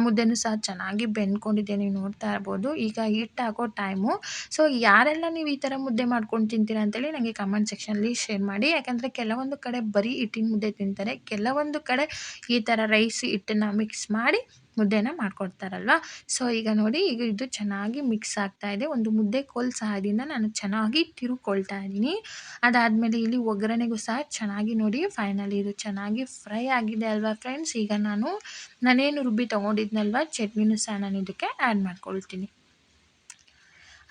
ಮುದ್ದೆನೂ ಸಹ ಚೆನ್ನಾಗಿ ಬೆಂದ್ಕೊಂಡಿದೆ ನೀವು ನೋಡ್ತಾ ಇರ್ಬೋದು. ಈಗ ಹಿಟ್ಟು ಹಾಕೋ ಟೈಮು ಸೊ ಯಾರೆಲ್ಲ ನೀವು ಈ ಥರ ಮುದ್ದೆ ಮಾಡ್ಕೊಂಡು ತಿಂತೀರಾ ಅಂತೇಳಿ ನನಗೆ ಕಮೆಂಟ್ ಸೆಕ್ಷನಲ್ಲಿ ಶೇರ್ ಮಾಡಿ. ಯಾಕಂದರೆ ಕೆಲವೊಂದು ಕಡೆ ಬರೀ ಹಿಟ್ಟಿನ ಮುದ್ದೆ ತಿಂತಾರೆ. ಕೆಲವೊಂದು ಕಡೆ ಈ ಥರ ರೈಸ್ ಹಿಟ್ಟನ್ನು ಮಿಕ್ಸ್ ಮಾಡಿ ಮುದ್ದೆನ ಮಾಡ್ಕೊಡ್ತಾರಲ್ವ? ಸೊ ಈಗ ನೋಡಿ, ಈಗ ಇದು ಚೆನ್ನಾಗಿ ಮಿಕ್ಸ್ ಆಗ್ತಾ ಇದೆ. ಒಂದು ಮುದ್ದೆ ಕೋಲ್ ಸಹಾಯದಿಂದ ನಾನು ಚೆನ್ನಾಗಿ ತಿರುಕೊಳ್ತಾ ಇದ್ದೀನಿ. ಅದಾದಮೇಲೆ ಇಲ್ಲಿ ಒಗ್ಗರಣೆಗೂ ಸಹ ಚೆನ್ನಾಗಿ ನೋಡಿ ಫೈನಲಿ ಇದು ಚೆನ್ನಾಗಿ ಫ್ರೈ ಆಗಿದೆ ಅಲ್ವಾ ಫ್ರೆಂಡ್ಸ್ ಈಗ ನಾನು ನಾನೇನು ರುಬ್ಬಿ ತೊಗೊಂಡಿದ್ನಲ್ವ? ಚಟ್ನಿನೂ ಸಹ ನಾನು ಇದಕ್ಕೆ ಆ್ಯಡ್ ಮಾಡ್ಕೊಳ್ತೀನಿ.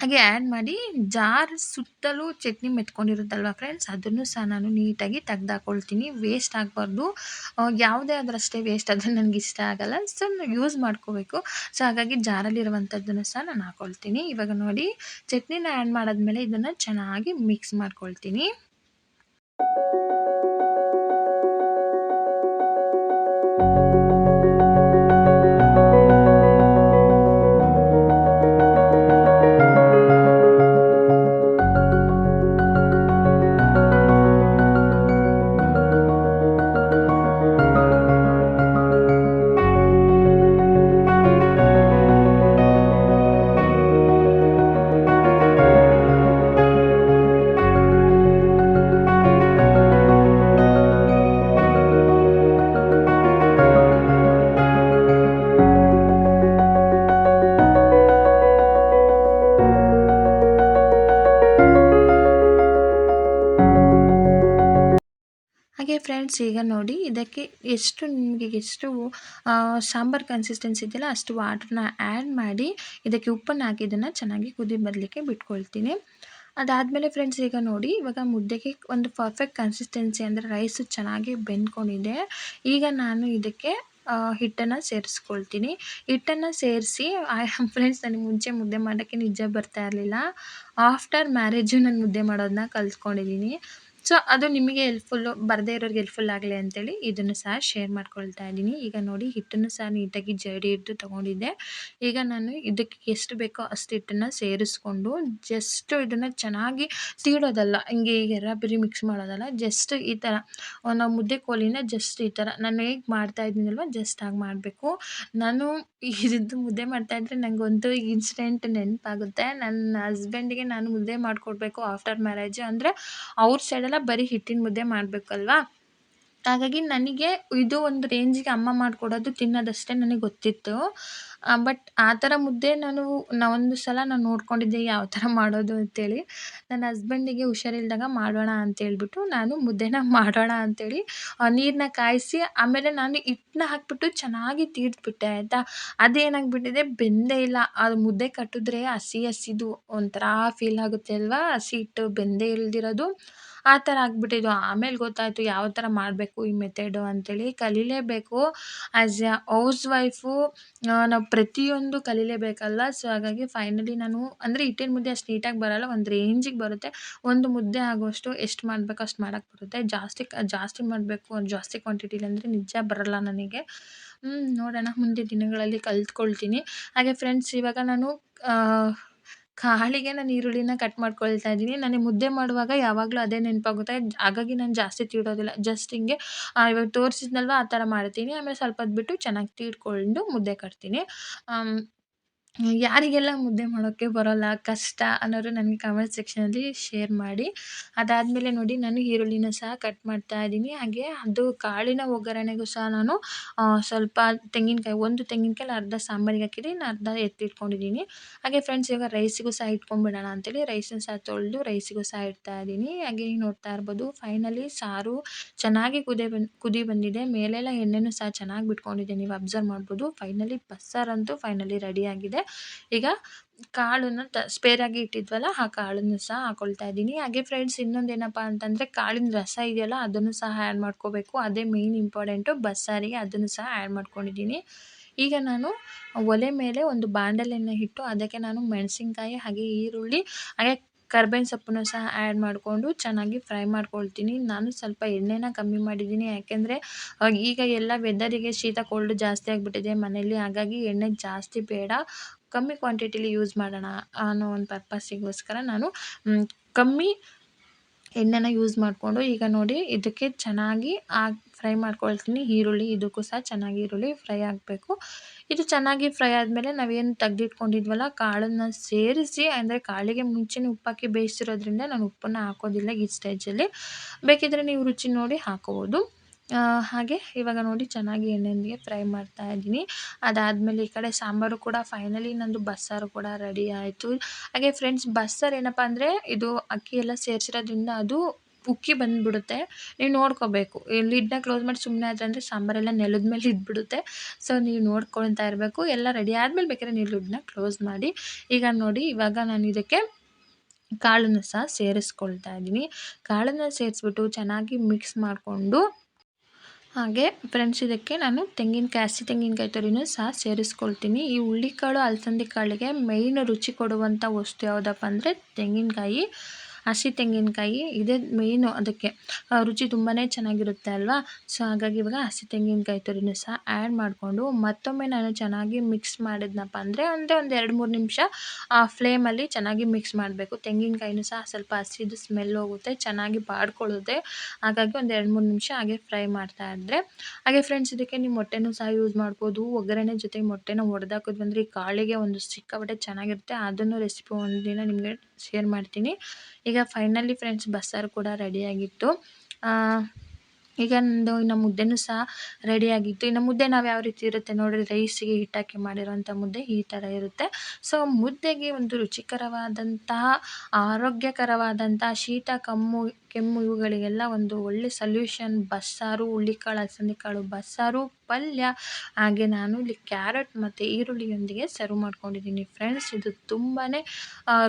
ಹಾಗೆ ಆ್ಯಡ್ ಮಾಡಿ ಜಾರ್ ಸುತ್ತಲೂ ಚಟ್ನಿ ಮೆತ್ಕೊಂಡಿರುತ್ತಲ್ವ ಫ್ರೆಂಡ್ಸ್ ಅದನ್ನು ಸಹ ನಾನು ನೀಟಾಗಿ ತೆಗ್ದಾಕೊಳ್ತೀನಿ. ವೇಸ್ಟ್ ಆಗಬಾರ್ದು. ಯಾವುದೇ ಅದರಷ್ಟೇ ವೇಸ್ಟ್ ಆದರೆ ನನಗೆ ಇಷ್ಟ ಆಗಲ್ಲ. ಸೊ ಯೂಸ್ ಮಾಡ್ಕೋಬೇಕು. ಸೊ ಹಾಗಾಗಿ ಜಾರಲ್ಲಿರುವಂಥದ್ದನ್ನು ಸಹ ನಾನು ಹಾಕ್ಕೊಳ್ತೀನಿ ಇವಾಗ ನೋಡಿ, ಚಟ್ನಿನ ಆ್ಯಡ್ ಮಾಡಿದ್ಮೇಲೆ ಇದನ್ನು ಚೆನ್ನಾಗಿ ಮಿಕ್ಸ್ ಮಾಡ್ಕೊಳ್ತೀನಿ. ಫ್ರೆಂಡ್ಸ್ ಈಗ ನೋಡಿ, ಇದಕ್ಕೆ ಎಷ್ಟು ನಿಮಗೆ ಎಷ್ಟು ಸಾಂಬಾರು ಕನ್ಸಿಸ್ಟೆನ್ಸಿ ಇದೆಯಲ್ಲ, ಅಷ್ಟು ವಾಟ್ರನ್ನ ಆ್ಯಡ್ ಮಾಡಿ, ಇದಕ್ಕೆ ಉಪ್ಪನ್ನು ಹಾಕಿ, ಇದನ್ನು ಚೆನ್ನಾಗಿ ಕುದಿ ಬರಲಿಕ್ಕೆ ಬಿಟ್ಕೊಳ್ತೀನಿ. ಅದಾದಮೇಲೆ ಫ್ರೆಂಡ್ಸ್ ಈಗ ನೋಡಿ, ಇವಾಗ ಮುದ್ದೆಗೆ ಒಂದು ಪರ್ಫೆಕ್ಟ್ ಕನ್ಸಿಸ್ಟೆನ್ಸಿ ಅಂದರೆ ರೈಸು ಚೆನ್ನಾಗಿ ಬೆಂದ್ಕೊಂಡಿದೆ. ಈಗ ನಾನು ಇದಕ್ಕೆ ಹಿಟ್ಟನ್ನು ಸೇರಿಸ್ಕೊಳ್ತೀನಿ. ಹಿಟ್ಟನ್ನು ಸೇರಿಸಿ ಫ್ರೆಂಡ್ಸ್ ನನಗೆ ಮುಂಚೆ ಮುದ್ದೆ ಮಾಡೋಕ್ಕೆ ನಿಜ ಬರ್ತಾ ಇರಲಿಲ್ಲ. ಆಫ್ಟರ್ ಮ್ಯಾರೇಜು ನಾನು ಮುದ್ದೆ ಮಾಡೋದನ್ನ ಕಲ್ತ್ಕೊಂಡಿದ್ದೀನಿ ಸೊ, ಅದು ನಿಮಗೆ ಹೆಲ್ಪ್ಫುಲ್ಲು ಬರದೇ ಇರೋರಿಗೆ ಹೆಲ್ಪ್ಫುಲ್ ಆಗಲಿ ಅಂತೇಳಿ ಇದನ್ನು ಸಹ ಶೇರ್ ಮಾಡ್ಕೊಳ್ತಾ ಇದ್ದೀನಿ. ಈಗ ನೋಡಿ, ಹಿಟ್ಟನ್ನು ಸಹ ನೀಟಾಗಿ ಜಡಿ ಹಿಡಿದು ತೊಗೊಂಡಿದ್ದೆ. ಈಗ ನಾನು ಇದಕ್ಕೆ ಎಷ್ಟು ಬೇಕೋ ಅಷ್ಟು ಹಿಟ್ಟನ್ನು ಸೇರಿಸ್ಕೊಂಡು ಜಸ್ಟ್ ಇದನ್ನು ಚೆನ್ನಾಗಿ ತೀಡೋದಲ್ಲ ಹಿಂಗೆ ಎರ್ರಬಿರಿ ಮಿಕ್ಸ್ ಮಾಡೋದಲ್ಲ ಜಸ್ಟ್ ಈ ಥರ ನಾವು ಮುದ್ದೆ ಕೋಲಿನ ಜಸ್ಟ್ ಈ ಥರ ನಾನು ಹೇಗೆ ಮಾಡ್ತಾ ಇದ್ದೀನಲ್ವ ಜಸ್ಟ್ ಹಾಗೆ ಮಾಡಬೇಕು. ನಾನು ಇದ್ದು ಮುದ್ದೆ ಮಾಡ್ತಾಯಿದ್ರೆ ನನಗೊಂದು ಇನ್ಸಿಡೆಂಟ್ ನೆನಪಾಗುತ್ತೆ. ನನ್ನ ಹಸ್ಬೆಂಡಿಗೆ ನಾನು ಮುದ್ದೆ ಮಾಡಿಕೊಡ್ಬೇಕು ಆಫ್ಟರ್ ಮ್ಯಾರೇಜ್ ಅಂದರೆ ಅವ್ರ ಸೈಡೆಲ್ಲ ಬರೀ ಹಿಟ್ಟಿನ ಮುದ್ದೆ ಮಾಡಬೇಕಲ್ವಾ? ಹಾಗಾಗಿ ನನಗೆ ಇದು ಒಂದು ರೇಂಜಿಗೆ ಅಮ್ಮ ಮಾಡಿಕೊಡೋದು ತಿನ್ನೋದಷ್ಟೇ ನನಗೆ ಗೊತ್ತಿತ್ತು. ಬಟ್ ಆ ಥರ ಮುದ್ದೆ ನಾನು ಒಂದು ಸಲ ನಾನು ನೋಡ್ಕೊಂಡಿದ್ದೆ ಯಾವ ಥರ ಮಾಡೋದು ಅಂತೇಳಿ. ನನ್ನ ಹಸ್ಬೆಂಡಿಗೆ ಹುಷಾರಿಲ್ದಾಗ ಮಾಡೋಣ ಅಂತೇಳ್ಬಿಟ್ಟು ನಾನು ಮುದ್ದೆನ ಮಾಡೋಣ ಅಂತೇಳಿ ನೀರನ್ನ ಕಾಯಿಸಿ, ಆಮೇಲೆ ನಾನು ಹಿಟ್ಟನ್ನ ಹಾಕಿಬಿಟ್ಟು ಚೆನ್ನಾಗಿ ತೀಡ್ಬಿಟ್ಟೆ ಆಯಿತಾ? ಅದೇನಾಗ್ಬಿಟ್ಟಿದೆ, ಬೆಂದೇ ಇಲ್ಲ. ಅದು ಮುದ್ದೆ ಕಟ್ಟಿದ್ರೆ ಹಸಿ ಹಸಿದು ಒಂಥರ ಫೀಲ್ ಆಗುತ್ತೆ ಅಲ್ವಾ? ಹಸಿ ಹಿಟ್ಟು ಬೆಂದೇ ಇಲ್ದಿರೋದು. ಆ ಥರ ಆಗಿಬಿಟ್ಟಿದ್ದು. ಆಮೇಲೆ ಗೊತ್ತಾಯಿತು ಯಾವ ಥರ ಮಾಡಬೇಕು ಈ ಮೆಥೆಡು ಅಂತೇಳಿ. ಕಲಿಲೇಬೇಕು. ಆ್ಯಸ್ ಎ ಔಸ್ ವೈಫು ನಾವು ಪ್ರತಿಯೊಂದು ಕಲಿಲೇಬೇಕಲ್ಲ. ಸೊ ಹಾಗಾಗಿ ಫೈನಲಿ ನಾನು, ಅಂದರೆ ಹಿಟ್ಟಿನ ಮುದ್ದೆ ಅಷ್ಟು ನೀಟಾಗಿ ಬರೋಲ್ಲ. ಒಂದು ರೇಂಜಿಗೆ ಬರುತ್ತೆ. ಒಂದು ಮುದ್ದೆ ಆಗುವಷ್ಟು ಎಷ್ಟು ಮಾಡಬೇಕು ಅಷ್ಟು ಮಾಡೋಕ್ಕೆ ಬರುತ್ತೆ. ಜಾಸ್ತಿ ಜಾಸ್ತಿ ಮಾಡಬೇಕು ಜಾಸ್ತಿ ಕ್ವಾಂಟಿಟಿಲಿ ಅಂದರೆ ನಿಜ ಬರೋಲ್ಲ ನನಗೆ. ನೋಡೋಣ. ಮುಂದೆ ದಿನಗಳಲ್ಲಿ ಕಲ್ತ್ಕೊಳ್ತೀನಿ. ಹಾಗೆ ಫ್ರೆಂಡ್ಸ್ ಇವಾಗ ನಾನು ಕಾಳಿಗೆ ನಾನು ಈರುಳ್ಳಿನ ಕಟ್ ಮಾಡ್ಕೊಳ್ತಾ ಇದ್ದೀನಿ. ನನಗೆ ಮುದ್ದೆ ಮಾಡುವಾಗ ಯಾವಾಗಲೂ ಅದೇ ನೆನಪಾಗುತ್ತೆ. ಹಾಗಾಗಿ ನಾನು ಜಾಸ್ತಿ ತೀಡೋದಿಲ್ಲ. ಜಸ್ಟ್ ಹಿಂಗೆ ಇವಾಗ ತೋರಿಸಿದ್ನಲ್ವ, ಆ ಥರ ಮಾಡ್ತೀನಿ. ಆಮೇಲೆ ಸ್ವಲ್ಪ ಹೊತ್ಬಿಟ್ಟು ಚೆನ್ನಾಗಿ ತೀಡ್ಕೊಂಡು ಮುದ್ದೆ ಕಟ್ತೀನಿ. ಯಾರಿಗೆಲ್ಲ ಮುದ್ದೆ ಮಾಡೋಕ್ಕೆ ಬರೋಲ್ಲ, ಕಷ್ಟ ಅನ್ನೋರು ನನಗೆ ಕಮೆಂಟ್ ಸೆಕ್ಷನಲ್ಲಿ ಶೇರ್ ಮಾಡಿ. ಅದಾದಮೇಲೆ ನೋಡಿ, ನಾನು ಈರುಳ್ಳಿನ ಸಹ ಕಟ್ ಮಾಡ್ತಾ ಇದ್ದೀನಿ. ಹಾಗೆ ಅದು ಕಾಳಿನ ಒಗ್ಗರಣೆಗೂ ಸಹ ನಾನು ಸ್ವಲ್ಪ ತೆಂಗಿನಕಾಯಿ, ಒಂದು ತೆಂಗಿನಕಾಯಲ್ಲಿ ಅರ್ಧ ಸಾಂಬಾರಿಗೆ ನಾನು ಅರ್ಧ ಎತ್ತಿಟ್ಕೊಂಡಿದ್ದೀನಿ. ಹಾಗೆ ಫ್ರೆಂಡ್ಸ್ ಇವಾಗ ರೈಸಿಗೂ ಸಹ ಇಟ್ಕೊಂಡ್ಬಿಡೋಣ ಅಂತೇಳಿ ರೈಸನ್ನು ಸಹ ತೊಳೆದು ರೈಸಿಗೂ ಸಹ ಇಡ್ತಾ ಇದ್ದೀನಿ. ಹಾಗೆ ನೋಡ್ತಾ ಇರ್ಬೋದು ಫೈನಲಿ ಸಾರು ಚೆನ್ನಾಗಿ ಕುದಿ ಬಂದು, ಕುದಿ ಬಂದಿದೆ. ಮೇಲೆಲ್ಲ ಎಣ್ಣೆನೂ ಸಹ ಚೆನ್ನಾಗಿ ಬಿಟ್ಕೊಂಡಿದ್ದೀನಿ ನೀವು ಅಬ್ಸರ್ವ್ ಮಾಡ್ಬೋದು ಫೈನಲಿ ಬಸ್ಸಾರಂತೂ ಫೈನಲಿ ರೆಡಿಯಾಗಿದೆ ಈಗ ಕಾಳನ್ನು ತ ಸ್ಪೇರಾಗಿ ಇಟ್ಟಿದ್ವಲ್ಲ, ಆ ಕಾಳನ್ನು ಸಹ ಹಾಕೊಳ್ತಾ ಇದ್ದೀನಿ. ಹಾಗೆ ಫ್ರೆಂಡ್ಸ್ ಇನ್ನೊಂದು ಏನಪ್ಪ ಅಂತಂದರೆ ಕಾಳಿನ ರಸ ಇದೆಯಲ್ಲ, ಅದನ್ನು ಸಹ ಆ್ಯಡ್ ಮಾಡ್ಕೋಬೇಕು. ಅದೇ ಮೇಯ್ನ್ ಇಂಪಾರ್ಟೆಂಟು ಬಸ್ಸಾರಿಗೆ ಅದನ್ನು ಸಹ ಆ್ಯಡ್ ಮಾಡ್ಕೊಂಡಿದ್ದೀನಿ. ಈಗ ನಾನು ಒಲೆ ಮೇಲೆ ಒಂದು ಬಾಂಡಲೆಯನ್ನು ಇಟ್ಟು, ಅದಕ್ಕೆ ನಾನು ಮೆಣಸಿನ್ಕಾಯಿ, ಹಾಗೆ ಈರುಳ್ಳಿ, ಹಾಗೆ ಕರ್ಬೇವಿನ ಸೊಪ್ಪನ್ನು ಸಹ ಆ್ಯಡ್ ಮಾಡಿಕೊಂಡು ಚೆನ್ನಾಗಿ ಫ್ರೈ ಮಾಡ್ಕೊಳ್ತೀನಿ. ನಾನು ಸ್ವಲ್ಪ ಎಣ್ಣೆನ ಕಮ್ಮಿ ಮಾಡಿದ್ದೀನಿ. ಯಾಕೆಂದರೆ ಈಗ ಎಲ್ಲ ವೆದರಿಗೆ ಶೀತ ಕೋಲ್ಡ್ ಜಾಸ್ತಿ ಆಗಿಬಿಟ್ಟಿದೆ ಮನೆಯಲ್ಲಿ. ಹಾಗಾಗಿ ಎಣ್ಣೆ ಜಾಸ್ತಿ ಬೇಡ. ಕಮ್ಮಿ ಕ್ವಾಂಟಿಟಿಲಿ ಯೂಸ್ ಮಾಡೋಣ ಅನ್ನೋ ಒಂದು ಪರ್ಪಸ್ಸಿಗೋಸ್ಕರ ನಾನು ಕಮ್ಮಿ ಎಣ್ಣೆನ ಯೂಸ್ ಮಾಡಿಕೊಂಡು ಈಗ ನೋಡಿ ಇದಕ್ಕೆ ಚೆನ್ನಾಗಿ ಆಗಿ ಫ್ರೈ ಮಾಡ್ಕೊಳ್ತೀನಿ. ಈರುಳ್ಳಿ ಇದಕ್ಕೂ ಸಹ ಚೆನ್ನಾಗಿ ಈರುಳ್ಳಿ ಫ್ರೈ ಆಗಬೇಕು. ಇದು ಚೆನ್ನಾಗಿ ಫ್ರೈ ಆದಮೇಲೆ ನಾವೇನು ತೆಗೆದಿಟ್ಕೊಂಡಿದ್ವಲ್ಲ, ಕಾಳನ್ನು ಸೇರಿಸಿ, ಅಂದರೆ ಕಾಳಿಗೆ ಮುಂಚೆನೇ ಉಪ್ಪಾಕಿ ಬೇಯಿಸಿರೋದ್ರಿಂದ ನಾನು ಉಪ್ಪನ್ನು ಹಾಕೋದಿಲ್ಲ ಈ ಸ್ಟೇಜಲ್ಲಿ ಬೇಕಿದ್ದರೆ ನೀವು ರುಚಿ ನೋಡಿ ಹಾಕೋಬೋದು. ಹಾಗೆ ಇವಾಗ ನೋಡಿ ಚೆನ್ನಾಗಿ ಎಣ್ಣೆಯೊಂದಿಗೆ ಫ್ರೈ ಮಾಡ್ತಾ ಇದ್ದೀನಿ. ಅದಾದಮೇಲೆ ಈ ಕಡೆ ಸಾಂಬಾರು ಕೂಡ ಫೈನಲಿ ನಂದು ಬಸ್ಸಾರು ಕೂಡ ರೆಡಿ ಆಯಿತು. ಹಾಗೆ ಫ್ರೆಂಡ್ಸ್ ಬಸ್ಸಾರು ಏನಪ್ಪ ಅಂದರೆ ಇದು ಅಕ್ಕಿ ಎಲ್ಲ ಸೇರಿಸಿರೋದ್ರಿಂದ ಅದು ಉಕ್ಕಿ ಬಂದುಬಿಡುತ್ತೆ. ನೀವು ನೋಡ್ಕೋಬೇಕು. ಲಿಡ್ನ ಕ್ಲೋಸ್ ಮಾಡಿ ಸುಮ್ಮನೆ ಆದ್ರೆ ಸಾಂಬಾರೆಲ್ಲ ನೆಲದ ಮೇಲೆ ಇದ್ಬಿಡುತ್ತೆ. ಸೊ ನೀವು ನೋಡ್ಕೊಳ್ತಾ ಇರಬೇಕು. ಎಲ್ಲ ರೆಡಿ ಆದಮೇಲೆ ಬೇಕಾದ್ರೆ ನೀವು ಲಿಡ್ನ ಕ್ಲೋಸ್ ಮಾಡಿ. ಈಗ ನೋಡಿ, ಇವಾಗ ನಾನು ಇದಕ್ಕೆ ಕಾಳನ್ನು ಸಹ ಸೇರಿಸ್ಕೊಳ್ತಾ ಇದ್ದೀನಿ. ಕಾಳನ್ನು ಸೇರಿಸ್ಬಿಟ್ಟು ಚೆನ್ನಾಗಿ ಮಿಕ್ಸ್ ಮಾಡಿಕೊಂಡು ಹಾಗೆ ಫ್ರೆಂಡ್ಸ್ ಇದಕ್ಕೆ ನಾನು ತೆಂಗಿನಕಾಯಿ, ಹಸಿ ತೆಂಗಿನಕಾಯಿ ತುರಿನೂ ಸಹ ಸೇರಿಸ್ಕೊಳ್ತೀನಿ. ಈ ಹುಳ್ಳಿಕಾಳು, ಅಲಸಂದಿ ಕಾಳಿಗೆ ಮೇಯ್ನ್ ರುಚಿ ಕೊಡುವಂಥ ವಸ್ತು ಯಾವುದಪ್ಪ ಅಂದರೆ ತೆಂಗಿನಕಾಯಿ. ಹಸಿ ತೆಂಗಿನಕಾಯಿ ಇದೇ ಮೇಯ್ನು ಅದಕ್ಕೆ. ರುಚಿ ತುಂಬಾ ಚೆನ್ನಾಗಿರುತ್ತೆ ಅಲ್ವಾ? ಸೊ ಹಾಗಾಗಿ ಇವಾಗ ಹಸಿ ತೆಂಗಿನಕಾಯಿ ತುರಿನೂ ಸಹ ಆ್ಯಡ್ ಮಾಡಿಕೊಂಡು ಮತ್ತೊಮ್ಮೆ ನಾನು ಚೆನ್ನಾಗಿ ಮಿಕ್ಸ್ ಮಾಡಿದ್ನಪ್ಪ ಅಂದರೆ ಒಂದೇ ಒಂದು ಎರಡು ಮೂರು ನಿಮಿಷ ಆ ಫ್ಲೇಮಲ್ಲಿ ಚೆನ್ನಾಗಿ ಮಿಕ್ಸ್ ಮಾಡಬೇಕು. ತೆಂಗಿನಕಾಯಿನೂ ಸಹ ಸ್ವಲ್ಪ ಹಸಿದು ಸ್ಮೆಲ್ ಹೋಗುತ್ತೆ, ಚೆನ್ನಾಗಿ ಬಾಡ್ಕೊಳ್ಳುತ್ತೆ. ಹಾಗಾಗಿ ಒಂದು ಎರಡು ಮೂರು ನಿಮಿಷ ಹಾಗೆ ಫ್ರೈ ಮಾಡ್ತಾ ಇದ್ದರೆ ಹಾಗೆ ಫ್ರೆಂಡ್ಸ್ ಇದಕ್ಕೆ ನೀವು ಮೊಟ್ಟೆನೂ ಸಹ ಯೂಸ್ ಮಾಡ್ಬೋದು. ಒಗ್ಗರಣೆ ಜೊತೆಗೆ ಮೊಟ್ಟೆನ ಒಡೆದಾಕೋದು ಅಂದರೆ ಈ ಕಾಳಿಗೆ ಒಂದು ಸಿಕ್ಕಾಪಟ್ಟೆ ಚೆನ್ನಾಗಿರುತ್ತೆ. ಅದನ್ನು ರೆಸಿಪಿ ಒಂದಿನ ನಿಮಗೆ ಶೇರ್ ಮಾಡ್ತೀನಿ. ಈಗ ಫೈನಲಿ ಫ್ರೆಂಡ್ಸ್ ಬಸ್ಸಾರು ಕೂಡ ರೆಡಿಯಾಗಿತ್ತು ಈಗ ನಂದು ಇನ್ನು ಮುದ್ದೆನೂ ಸಹ ರೆಡಿಯಾಗಿತ್ತು ಇನ್ನು ಮುದ್ದೆ ನಾವು ಯಾವ ರೀತಿ ಇರುತ್ತೆ ನೋಡಿರಿ ರೈಸಿಗೆ ಹಿಟ್ಟಾಕಿ ಮಾಡಿರೋಂಥ ಮುದ್ದೆ ಈ ಥರ ಇರುತ್ತೆ. ಸೊ ಮುದ್ದೆಗೆ ಒಂದು ರುಚಿಕರವಾದಂತಹ, ಆರೋಗ್ಯಕರವಾದಂತಹ ಶೀತ, ಕಮ್ಮು ಕೆಮ್ಮು ಇವುಗಳಿಗೆಲ್ಲ ಒಂದು ಒಳ್ಳೆ ಸಲ್ಯೂಷನ್ ಬಸ್ಸಾರು ಹುಳಿ ಕಾಳು ಬಸ್ಸಾರು, ಪಲ್ಯ. ಹಾಗೆ ನಾನು ಇಲ್ಲಿ ಕ್ಯಾರೆಟ್ ಮತ್ತು ಈರುಳ್ಳಿಯೊಂದಿಗೆ ಸರ್ವ್ ಮಾಡ್ಕೊಂಡಿದ್ದೀನಿ. ಫ್ರೆಂಡ್ಸ್ ಇದು ತುಂಬಾ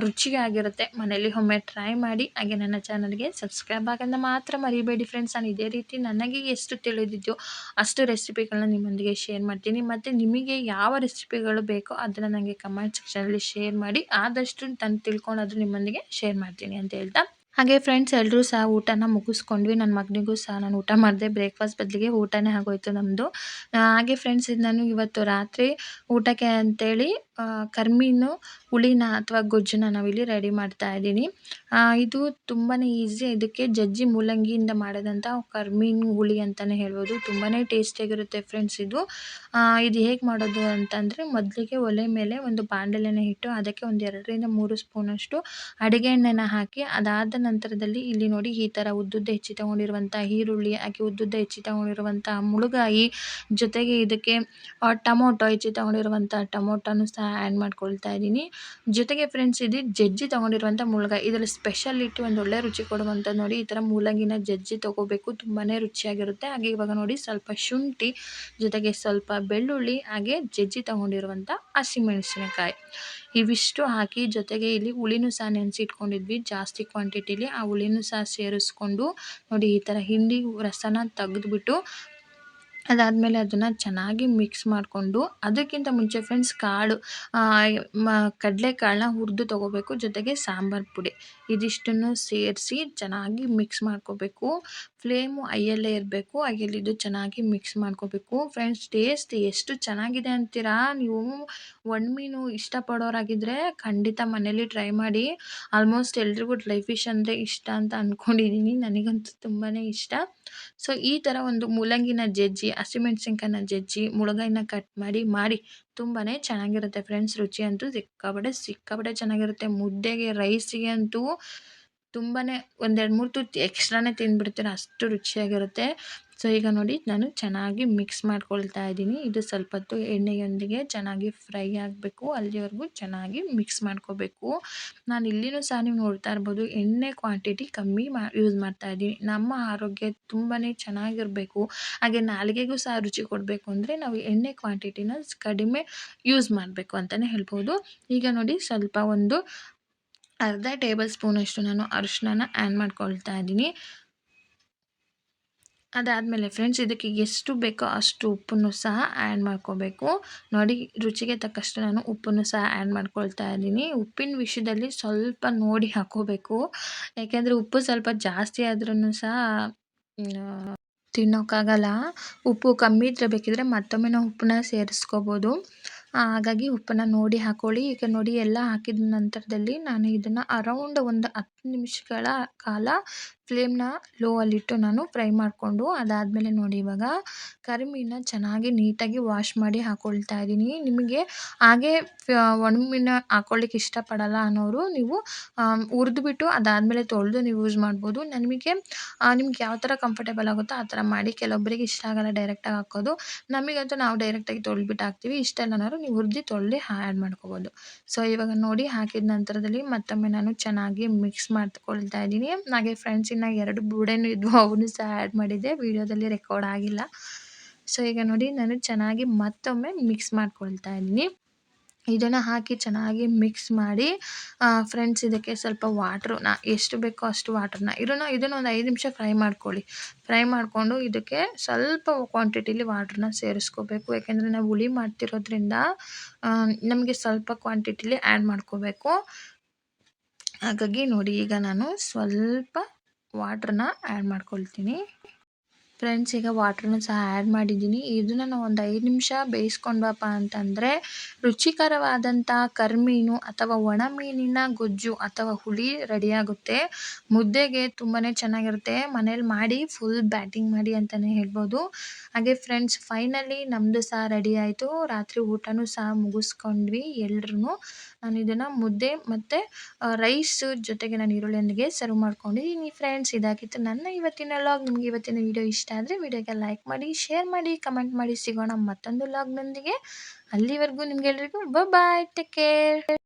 ರುಚಿಯಾಗಿರುತ್ತೆ ಮನೇಲಿ ಒಮ್ಮೆ ಟ್ರೈ ಮಾಡಿ. ಹಾಗೆ ನನ್ನ ಚಾನಲ್ಗೆ ಸಬ್ಸ್ಕ್ರೈಬ್ ಆಗೋದನ್ನ ಮಾತ್ರ ಮರಿಬೇಡಿ ಫ್ರೆಂಡ್ಸ್ ನಾನು ಇದೇ ರೀತಿ ನನಗೆ ಎಷ್ಟು ತಿಳಿದಿದೆಯೋ ಅಷ್ಟು ರೆಸಿಪಿಗಳನ್ನ ನಿಮ್ಮೊಂದಿಗೆ ಶೇರ್ ಮಾಡ್ತೀನಿ. ಮತ್ತು ನಿಮಗೆ ಯಾವ ರೆಸಿಪಿಗಳು ಬೇಕೋ ಅದನ್ನು ನನಗೆ ಕಮೆಂಟ್ ಸೆಕ್ಷನಲ್ಲಿ ಶೇರ್ ಮಾಡಿ. ಆದಷ್ಟು ನಾನು ತಿಳ್ಕೊಳೋದು ನಿಮ್ಮೊಂದಿಗೆ ಶೇರ್ ಮಾಡ್ತೀನಿ ಅಂತ ಹೇಳ್ತಾ ಹಾಗೆ ಫ್ರೆಂಡ್ಸ್ ಎಲ್ಲರೂ ಸಹ ಊಟನ ಮುಗಿಸ್ಕೊಂಡ್ವಿ. ನನ್ನ ಮಗನಿಗೂ ಸಹ ನಾನು ಊಟ ಮಾಡಿದೆ. ಬ್ರೇಕ್ಫಾಸ್ಟ್ ಬದಲಿಗೆ ಊಟನೇ ಆಗೋಯ್ತು ನಮ್ಮದು ಹಾಗೆ ಫ್ರೆಂಡ್ಸ್ ಇದು ನಾನು ಇವತ್ತು ರಾತ್ರಿ ಊಟಕ್ಕೆ ಅಂತೇಳಿ ಕರ್ಮೀನು, ಹುಳಿನ ಅಥವಾ ಗೊಜ್ಜನ್ನ ನಾವಿಲ್ಲಿ ರೆಡಿ ಮಾಡ್ತಾ ಇದ್ದೀನಿ. ಇದು ತುಂಬಾ ಈಸಿ ಇದಕ್ಕೆ ಜಜ್ಜಿ ಮೂಲಂಗಿಯಿಂದ ಮಾಡಿದಂಥ ಕರ್ಮೀನು ಹುಳಿ ಅಂತಲೇ ಹೇಳ್ಬೋದು. ತುಂಬಾ ಟೇಸ್ಟಿಯಾಗಿರುತ್ತೆ ಫ್ರೆಂಡ್ಸ್ ಇದು. ಇದು ಹೇಗೆ ಮಾಡೋದು ಅಂತಂದರೆ ಮೊದಲಿಗೆ ಒಲೆ ಮೇಲೆ ಒಂದು ಬಾಣಲೆನ ಇಟ್ಟು ಅದಕ್ಕೆ ಒಂದು ಎರಡರಿಂದ ಮೂರು ಸ್ಪೂನಷ್ಟು ಅಡುಗೆ ಎಣ್ಣೆನ ಹಾಕಿ ಅದಾದ ನಂತರದಲ್ಲಿ ಇಲ್ಲಿ ನೋಡಿ ಈ ಥರ ಉದ್ದುದ್ದ ಹೆಚ್ಚಿ ತಗೊಂಡಿರುವಂಥ ಈರುಳ್ಳಿ ಹಾಗೆ ಉದ್ದುದ್ದ ಹೆಚ್ಚಿ ತಗೊಂಡಿರುವಂಥ ಮುಳುಗಾಯಿ ಜೊತೆಗೆ ಇದಕ್ಕೆ ಟೊಮೊಟೊ ಹೆಚ್ಚಿ ತಗೊಂಡಿರುವಂಥ ಟೊಮೊಟೊನೂ ಸಹ ಆ್ಯಡ್ ಮಾಡ್ಕೊಳ್ತಾ ಇದ್ದೀನಿ. ಜೊತೆಗೆ ಫ್ರೆಂಡ್ಸ್ ಇದು ಜಜ್ಜಿ ತೊಗೊಂಡಿರುವಂಥ ಮುಳುಗಾಯಿ ಇದರಲ್ಲಿ ಸ್ಪೆಷಲಿಟಿ ಒಂದು ಒಳ್ಳೆ ರುಚಿ ಕೊಡುವಂಥದ್ದು ನೋಡಿ, ಈ ಥರ ಮೂಲಂಗಿನ ಜಜ್ಜಿ ತೊಗೋಬೇಕು ತುಂಬಾ ರುಚಿಯಾಗಿರುತ್ತೆ. ಹಾಗೆ ಇವಾಗ ನೋಡಿ, ಸ್ವಲ್ಪ ಶುಂಠಿ, ಜೊತೆಗೆ ಸ್ವಲ್ಪ ಬೆಳ್ಳುಳ್ಳಿ, ಹಾಗೆ ಜಜ್ಜಿ ತೊಗೊಂಡಿರುವಂಥ ಹಸಿಮೆಣಸಿನಕಾಯಿ. ಇವಿಷ್ಟು ಹಾಕಿ ಜೊತೆಗೆ ಇಲ್ಲಿ ಹುಳಿನೂ ಸಹ ನೆನೆಸಿಟ್ಕೊಂಡಿದ್ವಿ, ಜಾಸ್ತಿ ಕ್ವಾಂಟಿಟಿಲಿ ಆ ಹುಳಿನೂ ಸಹ ಸೇರಿಸ್ಕೊಂಡು ನೋಡಿ, ಈ ಥರ ಹಿಂಡಿ ರಸನ ತೆಗೆದ್ಬಿಟ್ಟು ಅದಾದಮೇಲೆ ಅದನ್ನು ಚೆನ್ನಾಗಿ ಮಿಕ್ಸ್ ಮಾಡಿಕೊಂಡು ಅದಕ್ಕಿಂತ ಮುಂಚೆ ಫ್ರೆಂಡ್ಸ್ ಕಾಳು ಮ, ಕಡಲೆಕಾಳನ್ನ ಹುರಿದು ತೊಗೋಬೇಕು. ಜೊತೆಗೆ ಸಾಂಬಾರು ಪುಡಿ ಇದಿಷ್ಟನ್ನು ಸೇರಿಸಿ ಚೆನ್ನಾಗಿ ಮಿಕ್ಸ್ ಮಾಡ್ಕೋಬೇಕು. ಫ್ಲೇಮು ಐಯಲ್ಲೇ ಇರಬೇಕು. ಐಯಲ್ಲಿ ಇದು ಚೆನ್ನಾಗಿ ಮಿಕ್ಸ್ ಮಾಡ್ಕೋಬೇಕು. ಫ್ರೆಂಡ್ಸ್ ಟೇಸ್ಟ್ ಎಷ್ಟು ಚೆನ್ನಾಗಿದೆ ಅಂತೀರಾ? ನೀವು ಒಣಮೀನು ಇಷ್ಟಪಡೋರಾಗಿದ್ದರೆ ಖಂಡಿತ ಮನೇಲಿ ಟ್ರೈ ಮಾಡಿ. ಆಲ್ಮೋಸ್ಟ್ ಎಲ್ರಿಗೂ ಡ್ರೈ ಫಿಶ್ ಅಂದರೆ ಇಷ್ಟ ಅಂತ ಅಂದ್ಕೊಂಡಿದ್ದೀನಿ ನನಗಂತೂ ತುಂಬಾ ಇಷ್ಟ. ಸೊ ಈ ಥರ ಒಂದು ಮೂಲಂಗಿನ ಜಜ್ಜಿ ಹಸಿಮೆಣ್ಸಿನ್ಕಾಯಿನ ಜಜ್ಜಿ, ಮುಳಗಾಯಿನ ಕಟ್ ಮಾಡಿ ಮಾಡಿ ತುಂಬಾ ಚೆನ್ನಾಗಿರುತ್ತೆ ಫ್ರೆಂಡ್ಸ್ ರುಚಿ ಅಂತೂ ಸಿಕ್ಕಾಪಟ್ಟೆ ಸಿಕ್ಕಾಪಟ್ಟೆ ಚೆನ್ನಾಗಿರುತ್ತೆ. ಮುದ್ದೆಗೆ ರೈಸಿಗೆ ಅಂತೂ ತುಂಬಾ ಒಂದೆರಡು ಮೂರು ತುತ್ತು ಎಕ್ಸ್ಟ್ರಾನೇ ತಿಂದ್ಬಿಡ್ತೀರಾ ಅಷ್ಟು ರುಚಿಯಾಗಿರುತ್ತೆ. ಸೊ ಈಗ ನೋಡಿ ನಾನು ಚೆನ್ನಾಗಿ ಮಿಕ್ಸ್ ಮಾಡ್ಕೊಳ್ತಾ ಇದ್ದೀನಿ. ಇದು ಸ್ವಲ್ಪ ಹೊತ್ತು ಎಣ್ಣೆಯೊಂದಿಗೆ ಚೆನ್ನಾಗಿ ಫ್ರೈ ಆಗಬೇಕು. ಅಲ್ಲಿವರೆಗೂ ಚೆನ್ನಾಗಿ ಮಿಕ್ಸ್ ಮಾಡ್ಕೋಬೇಕು. ನಾನು ಇಲ್ಲಿನೂ ಸಹ ನೀವು ನೋಡ್ತಾ ಇರ್ಬೋದು, ಎಣ್ಣೆ ಕ್ವಾಂಟಿಟಿ ಕಮ್ಮಿ ಮಾ ಯೂಸ್ ಮಾಡ್ತಾ ಇದ್ದೀನಿ. ನಮ್ಮ ಆರೋಗ್ಯ ತುಂಬಾ ಚೆನ್ನಾಗಿರಬೇಕು. ಹಾಗೆ ನಾಲಿಗೆಗೂ ಸಹ ರುಚಿ ಕೊಡಬೇಕು ಅಂದರೆ ನಾವು ಎಣ್ಣೆ ಕ್ವಾಂಟಿಟಿನ ಕಡಿಮೆ ಯೂಸ್ ಮಾಡಬೇಕು ಅಂತಲೇ ಹೇಳ್ಬೋದು. ಈಗ ನೋಡಿ ಸ್ವಲ್ಪ ಒಂದು ಅರ್ಧ ಟೇಬಲ್ ಸ್ಪೂನಷ್ಟು ನಾನು ಅರಿಶಿನ ಆ್ಯಡ್ ಮಾಡ್ಕೊಳ್ತಾ ಇದ್ದೀನಿ. ಅದಾದಮೇಲೆ ಫ್ರೆಂಡ್ಸ್ ಇದಕ್ಕೆ ಎಷ್ಟು ಬೇಕೋ ಅಷ್ಟು ಉಪ್ಪನ್ನು ಸಹ ಆ್ಯಡ್ ಮಾಡ್ಕೋಬೇಕು. ನೋಡಿ, ರುಚಿಗೆ ತಕ್ಕಷ್ಟು ನಾನು ಉಪ್ಪನ್ನು ಸಹ ಆ್ಯಡ್ ಮಾಡ್ಕೊಳ್ತಾ ಇದ್ದೀನಿ. ಉಪ್ಪಿನ ವಿಷಯದಲ್ಲಿ ಸ್ವಲ್ಪ ನೋಡಿ ಹಾಕೋಬೇಕು ಯಾಕೆಂದರೆ ಉಪ್ಪು ಸ್ವಲ್ಪ ಜಾಸ್ತಿ ಆದ್ರೂ ಸಹ ತಿನ್ನೋಕ್ಕಾಗಲ್ಲ. ಉಪ್ಪು ಕಮ್ಮಿ ಇದ್ರೆ ಬೇಕಿದ್ರೆ ಮತ್ತೊಮ್ಮೆ ನಾವು ಉಪ್ಪನ್ನ ಸೇರಿಸ್ಕೋಬೋದು. ಹಾಗಾಗಿ ಉಪ್ಪನ್ನು ನೋಡಿ ಹಾಕ್ಕೊಳ್ಳಿ ಈಗ ನೋಡಿ ಎಲ್ಲ ಹಾಕಿದ ನಂತರದಲ್ಲಿ ನಾನು ಇದನ್ನು ಅರೌಂಡ್ ಒಂದು ಹತ್ತು ನಿಮಿಷಗಳ ಕಾಲ ಫ್ಲೇಮ್ನ ಲೋ ಅಲ್ಲಿಟ್ಟು ನಾನು ಫ್ರೈ ಮಾಡಿಕೊಂಡು ಅದಾದಮೇಲೆ ನೋಡಿ ಇವಾಗ ಕರಿಮೀನ ಚೆನ್ನಾಗಿ ನೀಟಾಗಿ ವಾಶ್ ಮಾಡಿ ಹಾಕ್ಕೊಳ್ತಾ ಇದ್ದೀನಿ. ನಿಮಗೆ ಹಾಗೆ ಒಣಮೀನು ಹಾಕ್ಕೊಳ್ಳಿಕ್ಕೆ ಇಷ್ಟಪಡಲ್ಲ ಅನ್ನೋರು ನೀವು ಹುರಿದ್ಬಿಟ್ಟು ಅದಾದಮೇಲೆ ತೊಳೆದು ನೀವು ಯೂಸ್ ಮಾಡ್ಬೋದು. ನಮಗೆ ನಿಮ್ಗೆ ಯಾವ ಥರ ಕಂಫರ್ಟೇಬಲ್ ಆಗುತ್ತೋ ಆ ಥರ ಮಾಡಿ ಕೆಲವೊಬ್ಬರಿಗೆ ಇಷ್ಟ ಆಗಲ್ಲ ಡೈರೆಕ್ಟಾಗಿ ಹಾಕೋದು. ನಮಗಂತೂ ನಾವು ಡೈರೆಕ್ಟಾಗಿ ತೊಳೆದ್ಬಿಟ್ಟು ಹಾಕ್ತೀವಿ. ಇಷ್ಟ ಅನ್ನೋರು ನೀವು ಹುರಿದು ತೊಳೆದು ಆ್ಯಡ್ ಮಾಡ್ಕೋಬೋದು. ಸೊ ಇವಾಗ ನೋಡಿ ಹಾಕಿದ ನಂತರದಲ್ಲಿ ಮತ್ತೊಮ್ಮೆ ನಾನು ಚೆನ್ನಾಗಿ ಮಿಕ್ಸ್ ಮಾಡ್ಕೊಳ್ತಾ ಇದ್ದೀನಿ. ಹಾಗೆ ಫ್ರೆಂಡ್ಸ್ ಇನ್ನು ಎರಡು ಬೂಡೆನೂ ಇದ್ವು ಅವನು ಸಹ ಆ್ಯಡ್ ಮಾಡಿದ್ದೆ. ವಿಡಿಯೋದಲ್ಲಿ ರೆಕಾರ್ಡ್ ಆಗಿಲ್ಲ. ಸೊ ಈಗ ನೋಡಿ, ನಾನು ಚೆನ್ನಾಗಿ ಮತ್ತೊಮ್ಮೆ ಮಿಕ್ಸ್ ಮಾಡ್ಕೊಳ್ತಾ ಇದ್ದೀನಿ. ಇದನ್ನು ಹಾಕಿ ಚೆನ್ನಾಗಿ ಮಿಕ್ಸ್ ಮಾಡಿ ಫ್ರೆಂಡ್ಸ್ ಇದಕ್ಕೆ ಸ್ವಲ್ಪ ವಾಟ್ರು ನಾ, ಎಷ್ಟು ಬೇಕೋ ಅಷ್ಟು ವಾಟ್ರನ್ನ ಇದನ್ನು ಇದನ್ನು ಒಂದು ಐದು ನಿಮಿಷ ಫ್ರೈ ಮಾಡ್ಕೊಳ್ಳಿ. ಫ್ರೈ ಮಾಡಿಕೊಂಡು ಇದಕ್ಕೆ ಸ್ವಲ್ಪ ಕ್ವಾಂಟಿಟಿಲಿ ವಾಟ್ರನ್ನ ಸೇರಿಸ್ಕೋಬೇಕು. ಯಾಕೆಂದರೆ ನಾವು ಹುಳಿ ಮಾಡ್ತಿರೋದ್ರಿಂದ ನಮಗೆ ಸ್ವಲ್ಪ ಕ್ವಾಂಟಿಟಿಲಿ ಆ್ಯಡ್ ಮಾಡ್ಕೋಬೇಕು. ಹಾಗಾಗಿ ನೋಡಿ ಈಗ ನಾನು ಸ್ವಲ್ಪ ವಾಟ್ರನ್ನ ಆ್ಯಡ್ ಮಾಡ್ಕೊಳ್ತೀನಿ. ಫ್ರೆಂಡ್ಸ್ ಈಗ ವಾಟ್ರನ್ನು ಸಹ ಆ್ಯಡ್ ಮಾಡಿದ್ದೀನಿ. ಇದನ್ನು ನಾವು ಒಂದು ಐದು ನಿಮಿಷ ಬೇಯಿಸ್ಕೊಂಡ್ವಪ್ಪ ಅಂತಂದರೆ ರುಚಿಕರವಾದಂಥ ಕರಿಮೀನು ಅಥವಾ ಒಣ ಮೀನಿನ ಗೊಜ್ಜು ಅಥವಾ ಹುಳಿ ರೆಡಿಯಾಗುತ್ತೆ ಮುದ್ದೆಗೆ ತುಂಬಾ ಚೆನ್ನಾಗಿರುತ್ತೆ. ಮನೇಲಿ ಮಾಡಿ ಫುಲ್ ಬ್ಯಾಟಿಂಗ್ ಮಾಡಿ ಅಂತಲೇ ಹೇಳ್ಬೋದು. ಹಾಗೆ ಫ್ರೆಂಡ್ಸ್ ಫೈನಲಿ ನಮ್ಮದು ಸಹ ರೆಡಿ ಆಯಿತು. ರಾತ್ರಿ ಊಟನೂ ಸಹ ಮುಗಿಸ್ಕೊಂಡ್ವಿ ಎಲ್ಲರೂ ನಾನು ಇದನ್ನು ಮುದ್ದೆ ಮತ್ತು ರೈಸ್ ಜೊತೆಗೆ ನಾನು ಈರುಳ್ಳಿಯೊಂದಿಗೆ ಸರ್ವ್ ಮಾಡ್ಕೊಂಡಿದ್ದೀನಿ ಫ್ರೆಂಡ್ಸ್ ಇದಾಗಿತ್ತು ನನ್ನ ಇವತ್ತಿನ ಲಾಗ್ ನಿಮಗೆ ಇವತ್ತಿನ ವಿಡಿಯೋ ಇಷ್ಟ ಆದರೆ ವಿಡಿಯೋಗೆ ಲೈಕ್ ಮಾಡಿ ಶೇರ್ ಮಾಡಿ ಕಮೆಂಟ್ ಮಾಡಿ ಸಿಗೋಣ ಮತ್ತೊಂದು ಲಾಗ್ನೊಂದಿಗೆ ಅಲ್ಲಿವರೆಗೂ ನಿಮ್ಗೆಲ್ರಿಗೂ ಬಾಯ್ ಟೇಕ್ ಕೇರ್